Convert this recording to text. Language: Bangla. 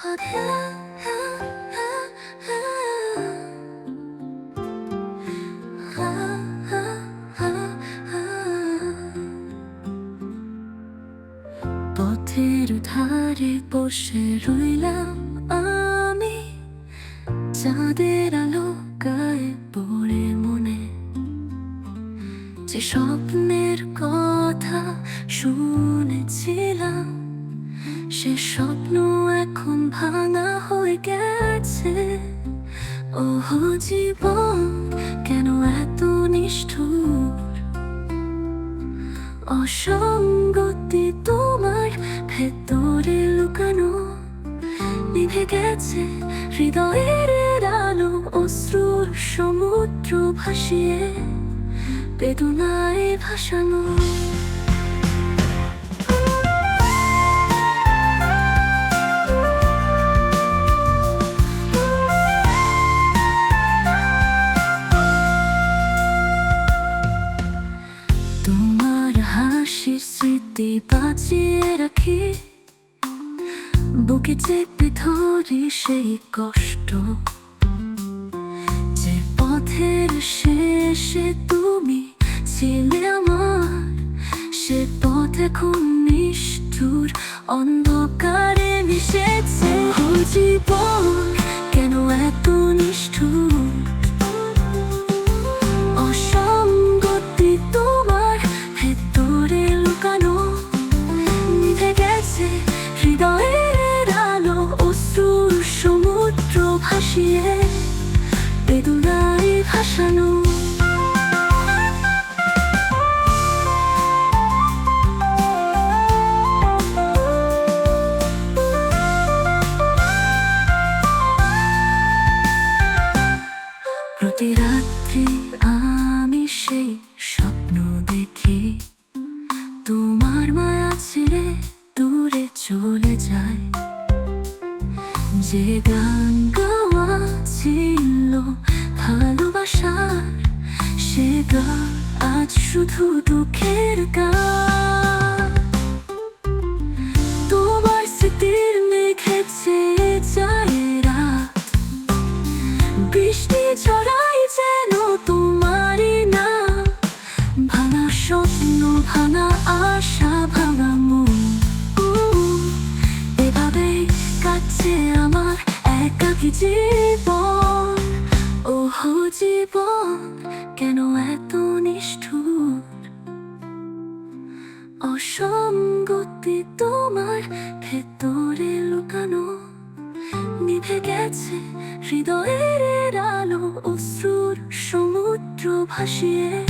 পথের ধারে বসে রইলাম আমি। চাঁদের আলো গায়ে পড়ে মনে যে স্বপ্নের কথা শুনেছিলাম। সে স্বপ্ন এখন ভাঙা হয়ে গেছে। ওহ জীবন, কেন এত নিষ্ঠুর? অসঙ্গতি তোমার ভেতরে লুকানো। নিভে গেছে হৃদয়ের আলো অশ্রুর সমুদ্র ভাসিয়ে। বেদনায় ভাসানো বাঁচিয়ে রাখি, বুকে চেপে ধরি সেই কষ্ট, যে পথের শেষে তুমি ছিলে সে পথ এখন নিষ্ঠুর, অন্ধকারে মিশেছে। জীবন কেন এত নিষ্ঠুর? ভাসিয়ে বেদনায় ভাসানো। প্রতি রাত্রি আমি সেই স্বপ্ন দেখি। তোমার মায়া ছেড়ে দূরে চলে যায়। যে গান গাওয়া ছিল ভালোবাসার সে আজ শুধু দুঃখের গান। তোমার স্মৃতির মেঘে চেয়ে যায় বৃষ্টি ছড়াই যেন তোমারই না ভাঙা স্বপ্ন ভাঙা আশা ভাঙা মন। উম, এভাবেই কাটছে আমার একাকি ওহ জীবন কেন এত নিষ্ঠুর? অসঙ্গতি তোমার ভেতরে লুকানো। নিভে গেছে হৃদয়ের আলো, অশ্রুর সমুদ্র ভাসিয়ে।